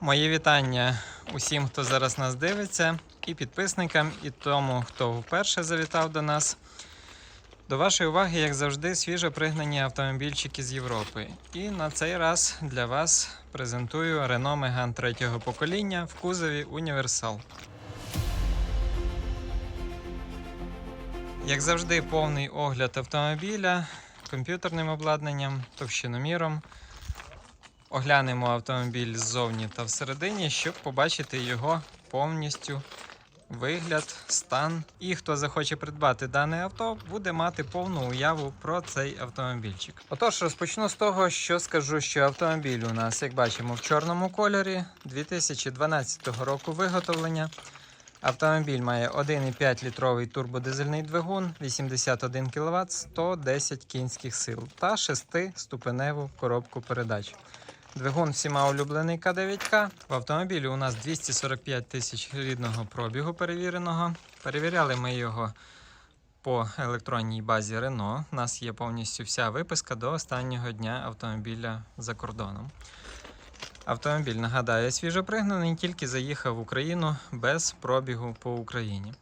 Мої вітання усім, хто зараз нас дивиться, і підписникам, і тому, хто вперше завітав до нас. До вашої уваги, як завжди, свіжо пригнані автомобільчики з Європи. І на цей раз для вас презентую Renault Megane третього покоління в кузові Універсал. Як завжди, повний огляд автомобіля комп'ютерним обладнанням, товщиноміром. Оглянемо автомобіль ззовні та всередині, щоб побачити його повністю вигляд, стан. І хто захоче придбати дане авто, буде мати повну уяву про цей автомобільчик. Отож, розпочну з того, що скажу, що автомобіль у нас, як бачимо, в чорному кольорі 2012 року виготовлення. Автомобіль має 1,5 літровий турбодизельний двигун, 81 кВт, 110 кінських сил та 6-ступеневу коробку передач. Двигун всіма улюблений К9К. В автомобілі у нас 245 тисяч рідного пробігу перевіреного. Перевіряли ми його по електронній базі Renault. У нас є повністю вся виписка до останнього дня автомобіля за кордоном. Автомобіль, нагадаю, свіжопригнаний, тільки заїхав в Україну без пробігу по Україні.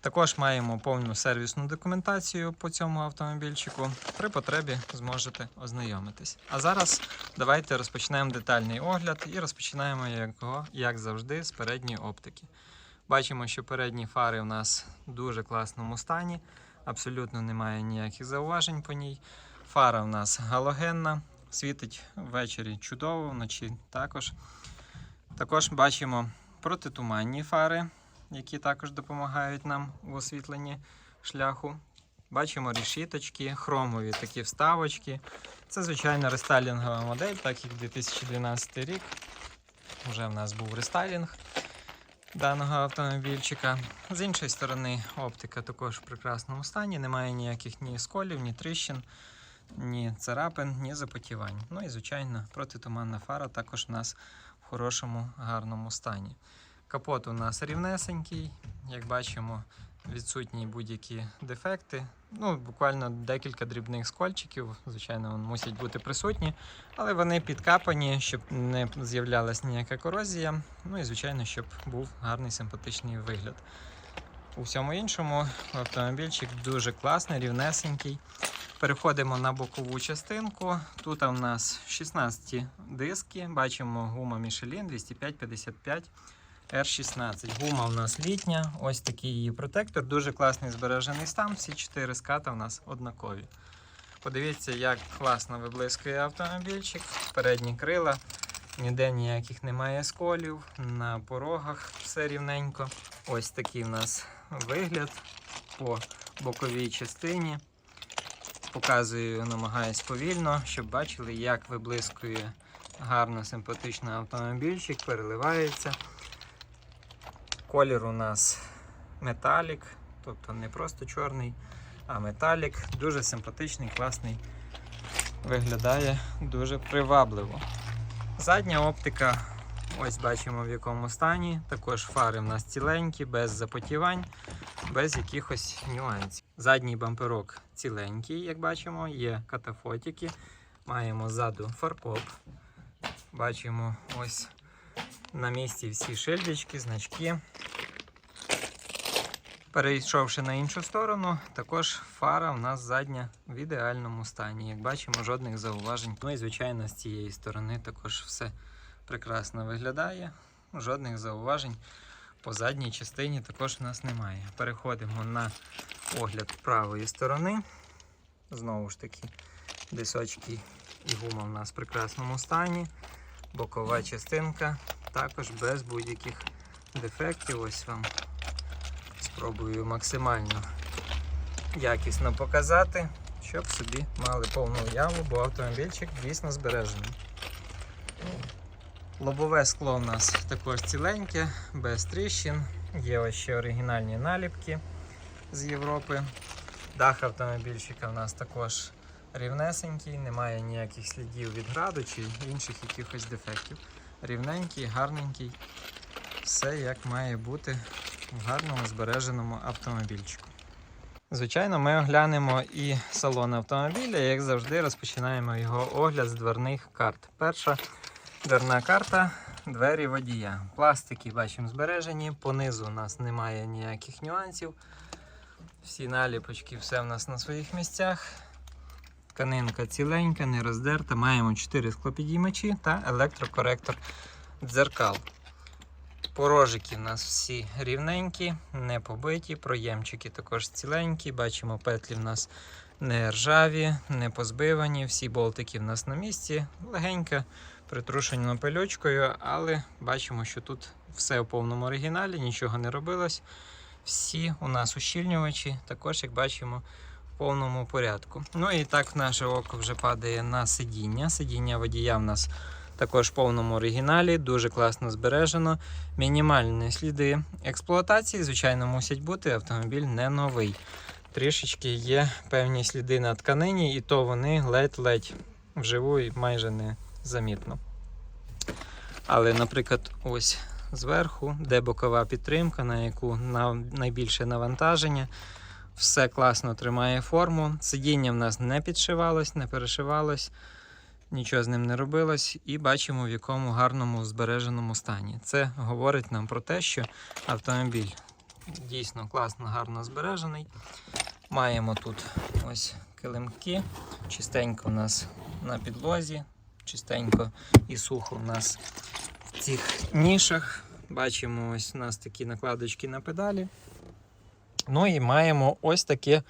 Також маємо повну сервісну документацію по цьому автомобільчику. При потребі зможете ознайомитись. А зараз давайте розпочнемо детальний огляд і розпочинаємо його, як завжди, з передньої оптики. Бачимо, що передні фари у нас в дуже класному стані, абсолютно немає ніяких зауважень по ній. Фара у нас галогенна, світить ввечері чудово, вночі також. Також бачимо протитуманні фари, які також допомагають нам в освітленні шляху. Бачимо решіточки, хромові такі вставочки. Це, звичайно, рестайлінгова модель, так як 2012 рік. Вже в нас був рестайлінг даного автомобільчика. З іншої сторони, оптика також в прекрасному стані, немає ніяких ні сколів, ні тріщин, ні царапин, ні запотівань. Ну і, звичайно, протитуманна фара також у нас в хорошому, гарному стані. Капот у нас рівнесенький, як бачимо, відсутні будь-які дефекти. Ну, буквально декілька дрібних скольчиків, звичайно, мусять бути присутні, але вони підкапані, щоб не з'являлася ніяка корозія. Ну і звичайно, щоб був гарний симпатичний вигляд. У всьому іншому автомобільчик дуже класний, рівнесенький. Переходимо на бокову частинку. Тут у нас 16 диски. Бачимо гума Michelin 205-55 R16. Гума у нас літня. Ось такий її протектор. Дуже класний збережений стан. Всі 4 ската у нас однакові. Подивіться, як класно виблискує автомобільчик. Передні крила. Ніде ніяких немає сколів. На порогах все рівненько. Ось такий у нас вигляд по боковій частині. Показую, намагаюсь повільно, щоб бачили, як виблискує гарно симпатичний автомобільчик, переливається. Колір у нас металік, тобто не просто чорний, а металік. Дуже симпатичний, класний. Виглядає дуже привабливо. Задня оптика, ось бачимо в якому стані. Також фари в нас ціленькі, без запотівань, без якихось нюансів. Задній бамперок ціленький, як бачимо, є катафотики. Маємо ззаду фаркоп. Бачимо ось на місці всі шильдички, значки. Перейшовши на іншу сторону, також фара в нас задня в ідеальному стані. Як бачимо, жодних зауважень. Ну і звичайно, з цієї сторони також все прекрасно виглядає. Жодних зауважень по задній частині також у нас немає. Переходимо на огляд правої сторони. Знову ж таки, дисочки і гума в нас в прекрасному стані. Бокова частинка також без будь-яких дефектів. Ось вам спробую максимально якісно показати, щоб собі мали повну уяву, бо автомобільчик дійсно збережений. Лобове скло у нас також ціленьке, без тріщин. Є ось ще оригінальні наліпки з Європи. Дах автомобільчика у нас також рівнесенький, немає ніяких слідів від граду чи інших якихось дефектів. Рівненький, гарненький. Все як має бути в гарному збереженому автомобільчику. Звичайно, ми оглянемо і салон автомобіля, як завжди, розпочинаємо його огляд з дверних карт. Перша дверна карта двері водія. Пластики бачимо збережені, понизу у нас немає ніяких нюансів. Всі наліпочки, все в нас на своїх місцях. Тканинка ціленька, не роздерта. Маємо 4 склопідіймачі та електрокоректор дзеркал. Порожики у нас всі рівненькі, не побиті, проємчики також ціленькі. Бачимо, петлі в нас не ржаві, не позбивані, всі болтики в нас на місці. Легенько притрушено пильочкою, але бачимо, що тут все у повному оригіналі, нічого не робилось. Всі у нас ущільнювачі, також, як бачимо, повному порядку. Ну і так наше око вже падає на сидіння. Сидіння водія в нас також в повному оригіналі, дуже класно збережено. Мінімальні сліди експлуатації, звичайно, мусять бути. Автомобіль не новий. Трішечки є певні сліди на тканині, і то вони ледь-ледь вживу і майже не замітно. Але, наприклад, ось зверху, де бокова підтримка, на яку на найбільше навантаження, все класно тримає форму. Сидіння в нас не підшивалось, не перешивалось, нічого з ним не робилось, і бачимо, в якому гарному збереженому стані. Це говорить нам про те, що автомобіль дійсно класно, гарно збережений. Маємо тут ось килимки, чистенько у нас на підлозі, чистенько і сухо у нас в цих нішах. Бачимо, ось у нас такі накладочки на педалі. Ну і маємо ось таке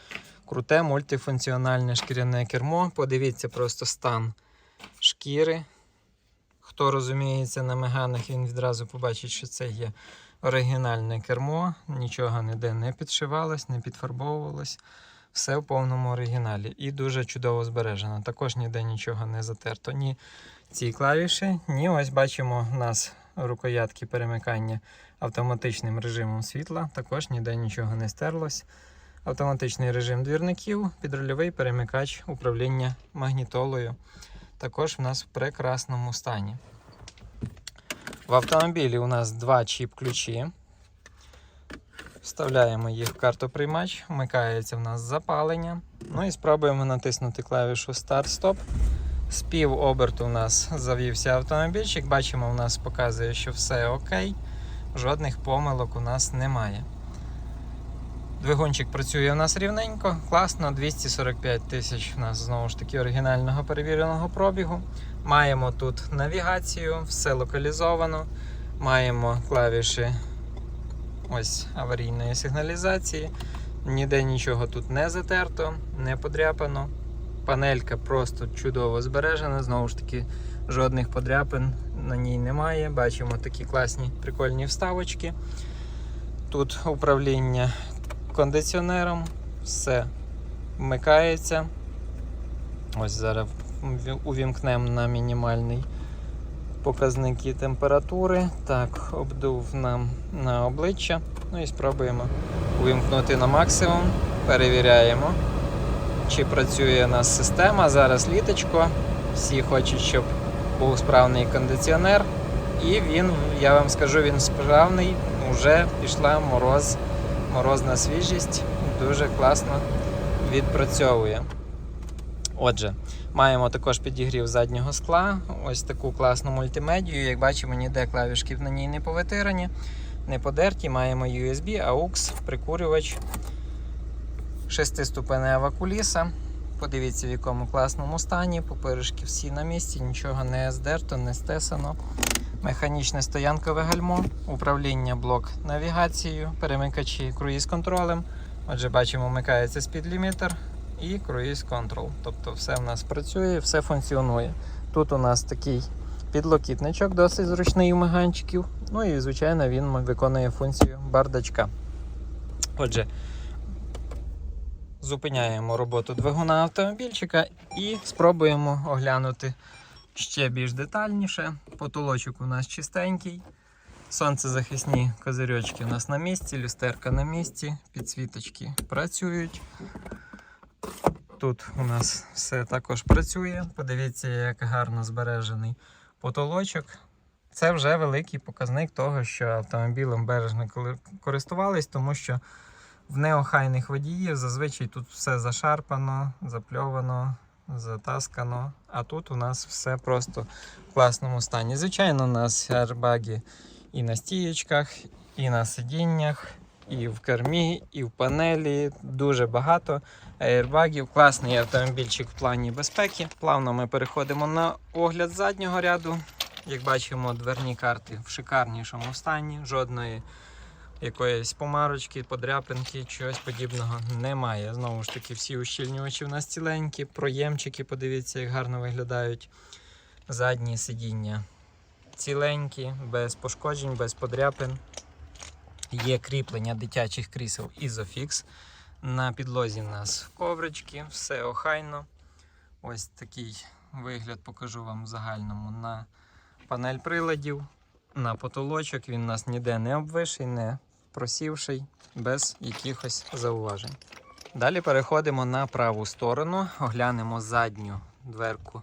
круте мультифункціональне шкіряне кермо. Подивіться просто стан шкіри. Хто розуміється на меганах, він відразу побачить, що це є оригінальне кермо, нічого ніде не підшивалось, не підфарбовувалось. Все в повному оригіналі і дуже чудово збережено. Також ніде нічого не затерто. Ні ці клавіші, ні ось бачимо у нас рукоятки перемикання автоматичним режимом світла. Також ніде нічого не стерлось. Автоматичний режим двірників, підрульовий перемикач управління магнітолою. Також в нас в прекрасному стані. В автомобілі у нас два чіп-ключі. Вставляємо їх в картоприймач, вмикається в нас запалення. Ну і спробуємо натиснути клавішу Старт-Стоп. З пів оберту у нас завівся автомобільчик. Бачимо, у нас показує, що все окей. Жодних помилок у нас немає. Двигунчик працює у нас рівненько, класно, 245 тисяч у нас знову ж таки оригінального перевіреного пробігу. Маємо тут навігацію, все локалізовано. Маємо клавіші ось аварійної сигналізації. Ніде нічого тут не затерто, не подряпано. Панелька просто чудово збережена. Знову ж таки, жодних подряпин на ній немає. Бачимо такі класні прикольні вставочки. Тут управління кондиціонером, все вмикається. Ось зараз увімкнемо на мінімальний показники температури. Так, обдув нам на обличчя. Ну і спробуємо увімкнути на максимум. Перевіряємо, чи працює у нас система. Зараз літочко. Всі хочуть, щоб був справний кондиціонер. І він, я вам скажу, він справний. Уже пішла мороз, морозна свіжість. Дуже класно відпрацьовує. Отже, маємо також підігрів заднього скла, ось таку класну мультимедію. Як бачимо, ніде клавішки на ній не повитирані, не подерті. Маємо USB, AUX, прикурювач, шестиступенева куліса. Подивіться, в якому класному стані. Поперечки всі на місці, нічого не здерто, не стесано. Механічне стоянкове гальмо, управління блок навігацією, перемикачі круїз-контролем. Отже, бачимо, вмикається спідлімітер і круїз контрол. Тобто все в нас працює, все функціонує. Тут у нас такий підлокітничок, досить зручний у меганчиків. Ну і, звичайно, він виконує функцію бардачка. Отже, зупиняємо роботу двигуна автомобільчика і спробуємо оглянути ще більш детальніше. Потолочок у нас чистенький. Сонцезахисні козирьочки у нас на місці, люстерка на місці, підсвіточки працюють. Тут у нас все також працює. Подивіться, як гарно збережений потолочок. Це вже великий показник того, що автомобілем бережно користувались, тому що в неохайних водіїв зазвичай тут все зашарпано, запльовано, затаскано. А тут у нас все просто в класному стані. Звичайно, у нас аербаги і на стієчках, і на сидіннях, і в кермі, і в панелі. Дуже багато аербагів. Класний автомобільчик в плані безпеки. Плавно ми переходимо на огляд заднього ряду. Як бачимо, дверні карти в шикарнішому стані. Жодної якоїсь помарочки, подряпинки, чогось подібного немає. Знову ж таки, всі ущільнювачі в нас ціленькі, проємчики, подивіться, як гарно виглядають. Задні сидіння ціленькі, без пошкоджень, без подряпин. Є кріплення дитячих крісел Isofix. На підлозі в нас коврички, все охайно. Ось такий вигляд покажу вам в загальному на панель приладів, на потолочок. Він у нас ніде не обвиший, не просівший, без якихось зауважень. Далі переходимо на праву сторону, оглянемо задню дверку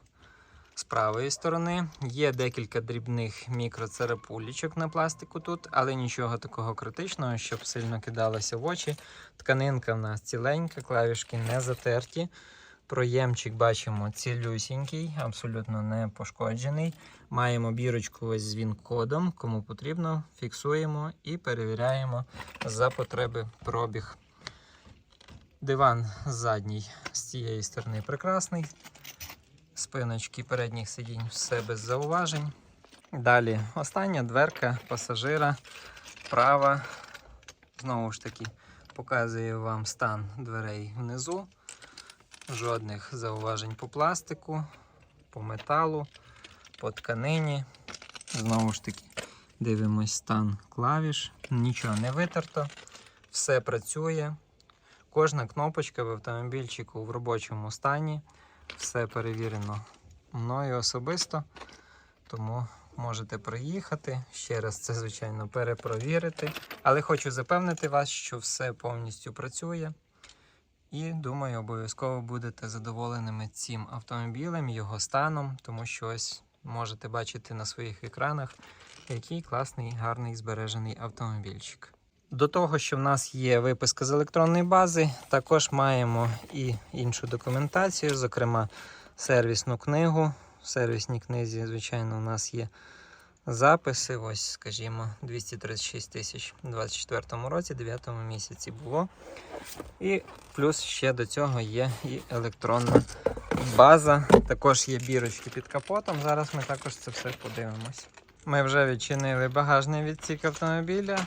з правої сторони. Є декілька дрібних мікроцарапулічок на пластику тут, але нічого такого критичного, щоб сильно кидалося в очі. Тканинка в нас ціленька, клавішки не затерті. Проємчик бачимо цілюсінький, абсолютно не пошкоджений. Маємо бірочку ось з він-кодом. Кому потрібно, фіксуємо і перевіряємо за потреби пробіг. Диван задній з цієї сторони прекрасний. Спиночки передніх сидінь все без зауважень. Далі остання дверка пасажира права. Знову ж таки, показує вам стан дверей внизу. Жодних зауважень по пластику, по металу, по тканині. Знову ж таки, дивимось стан клавіш. Нічого не витерто, все працює. Кожна кнопочка в автомобільчику в робочому стані. Все перевірено мною особисто. Тому можете приїхати. Ще раз це, звичайно, перепровірити. Але хочу запевнити вас, що все повністю працює. І думаю, обов'язково будете задоволеними цим автомобілем, його станом, тому що ось можете бачити на своїх екранах, який класний, гарний збережений автомобільчик. До того, що в нас є виписка з електронної бази, також маємо і іншу документацію, зокрема сервісну книгу. В сервісній книзі, звичайно, у нас є записи. Ось, скажімо, 236 тисяч у 2024 році, 9 місяці було. І плюс ще до цього є і електронна база. Також є бірочки під капотом. Зараз ми також це все подивимось. Ми вже відчинили багажний відсік автомобіля,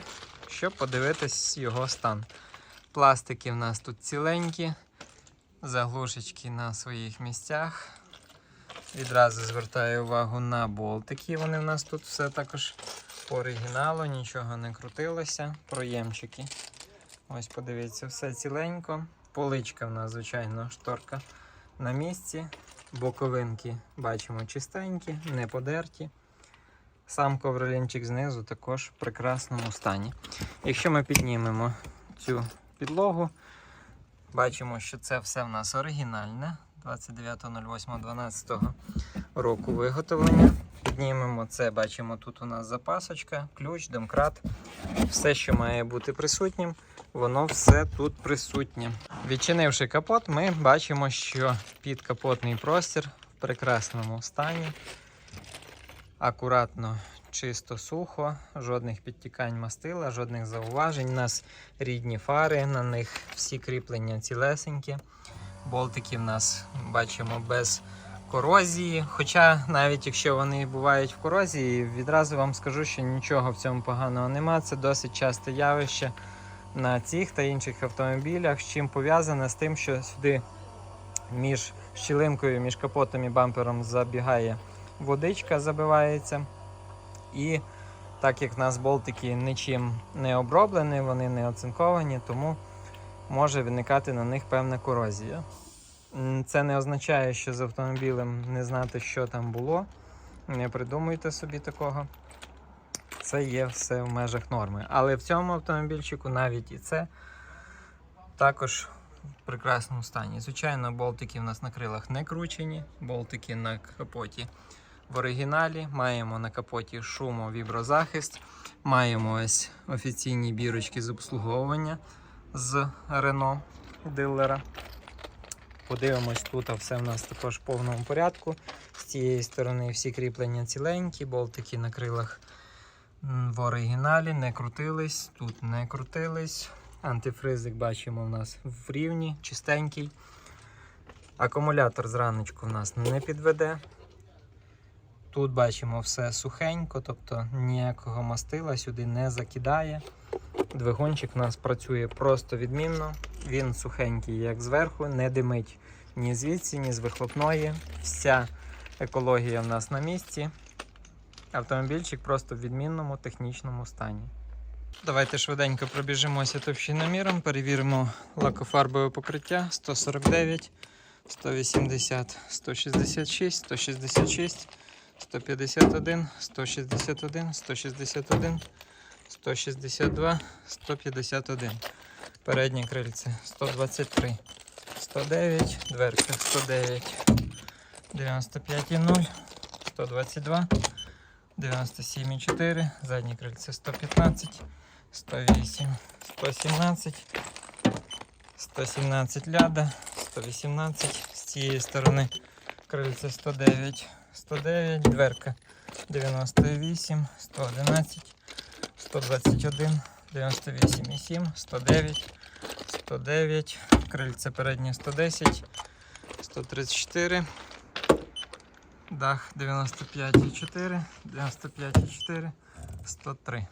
щоб подивитись його стан. Пластики в нас тут ціленькі, заглушечки на своїх місцях. Відразу звертаю увагу на болтики. Вони в нас тут все також по оригіналу, нічого не крутилося. Проємчики. Ось подивіться, все ціленько. Поличка в нас, звичайно, шторка на місці. Боковинки бачимо чистенькі, не подерті. Сам ковролінчик знизу також в прекрасному стані. Якщо ми піднімемо цю підлогу, бачимо, що це все в нас оригінальне 29.08.12 року виготовлення. Піднімемо це, бачимо, тут у нас запасочка, ключ, домкрат. Все, що має бути присутнім, воно все тут присутнє. Відчинивши капот, ми бачимо, що підкапотний простір в прекрасному стані. Акуратно, чисто сухо, жодних підтікань мастила, жодних зауважень. У нас рідні фари, на них всі кріплення цілесенькі. Болтики в нас бачимо без корозії. Хоча навіть якщо вони бувають в корозії, відразу вам скажу, що нічого в цьому поганого нема. Це досить часте явище на цих та інших автомобілях, з чим пов'язане з тим, що сюди між щілинкою, між капотом і бампером забігає водичка, забивається. І так як в нас болтики нічим не оброблені, вони не оцинковані, тому може виникати на них певна корозія. Це не означає, що з автомобілем не знати, що там було. Не придумуйте собі такого. Це є все в межах норми. Але в цьому автомобільчику навіть і це також в прекрасному стані. Звичайно, болтики в нас на крилах не кручені, болтики на капоті в оригіналі. Маємо на капоті шумовіброзахист. Маємо ось офіційні бірочки з обслуговування з Renault дилера. Подивимось, тут все в нас також в повному порядку. З цієї сторони всі кріплення ціленькі, болтики на крилах в оригіналі не крутились, тут не крутились. Антифризик бачимо в нас в рівні, чистенький. Акумулятор зраночку в нас не підведе. Тут бачимо все сухенько, тобто ніякого мастила сюди не закидає. Двигунчик у нас працює просто відмінно. Він сухенький, як зверху, не димить ні звідси, ні з вихлопної. Вся екологія в нас на місці. Автомобільчик просто в відмінному технічному стані. Давайте швиденько пробіжимося товщиноміром, перевіримо лакофарбове покриття 149, 180, 166, 166, 151, 161, 161, 162, 151. Переднє крильце 123, 109, дверка. 109, 95,0, 122, 97,4, заднє крильце 115, 108, 117, 117 ляда, 118 з цієї сторони крильце 109, 109, дверка. 98, 111, 121, 98,7, 109, 109, крильце переднє 110, 134, дах 95,4, 95,4, 103.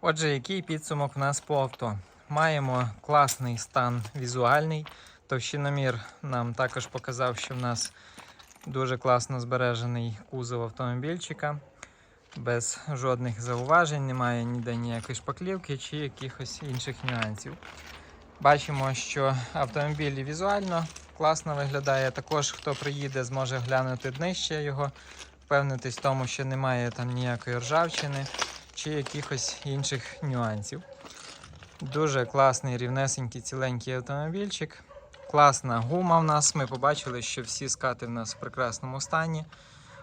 Отже, який підсумок в нас по авто? Маємо класний стан візуальний. Товщиномір нам також показав, що в нас дуже класно збережений кузов автомобільчика. Без жодних зауважень, немає ніде ніякої шпаклівки чи якихось інших нюансів. Бачимо, що автомобіль візуально класно виглядає. Також, хто приїде, зможе глянути днище його, впевнитись в тому, що немає там ніякої ржавчини чи якихось інших нюансів. Дуже класний, рівнесенький, ціленький автомобільчик. Класна гума в нас. Ми побачили, що всі скати в нас в прекрасному стані.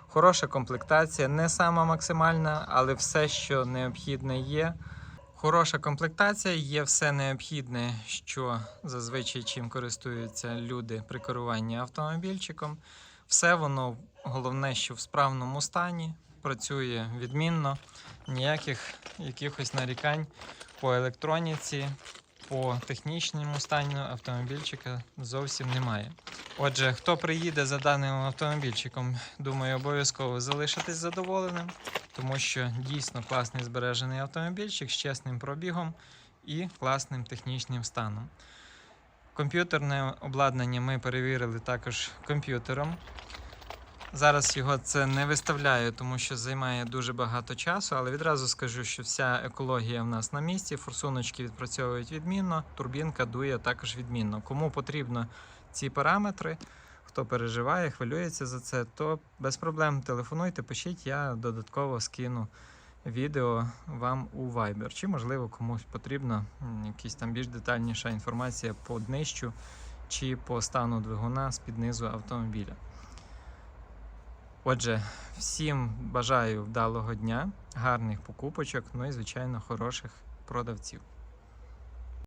Хороша комплектація, не сама максимальна, але все, що необхідне є. Хороша комплектація, є все необхідне, що зазвичай чим користуються люди при керуванні автомобільчиком. Все воно головне, що в справному стані, працює відмінно, ніяких якихось нарікань по електроніці, по технічному стані автомобільчика зовсім немає. Отже, хто приїде за даним автомобільчиком, думаю, обов'язково залишитись задоволеним, тому що дійсно класний збережений автомобільчик з чесним пробігом і класним технічним станом. Комп'ютерне обладнання ми перевірили також комп'ютером. Зараз його це не виставляю, тому що займає дуже багато часу, але відразу скажу, що вся екологія в нас на місці, форсуночки відпрацьовують відмінно, турбінка дує також відмінно. Кому потрібно ці параметри, хто переживає, хвилюється за це, то без проблем телефонуйте, пишіть, я додатково скину відео вам у Viber. Чи, можливо, комусь потрібна якась там більш детальніша інформація по днищу чи по стану двигуна з під низу автомобіля. Отже, всім бажаю вдалого дня, гарних покупочок, ну і, звичайно, хороших продавців.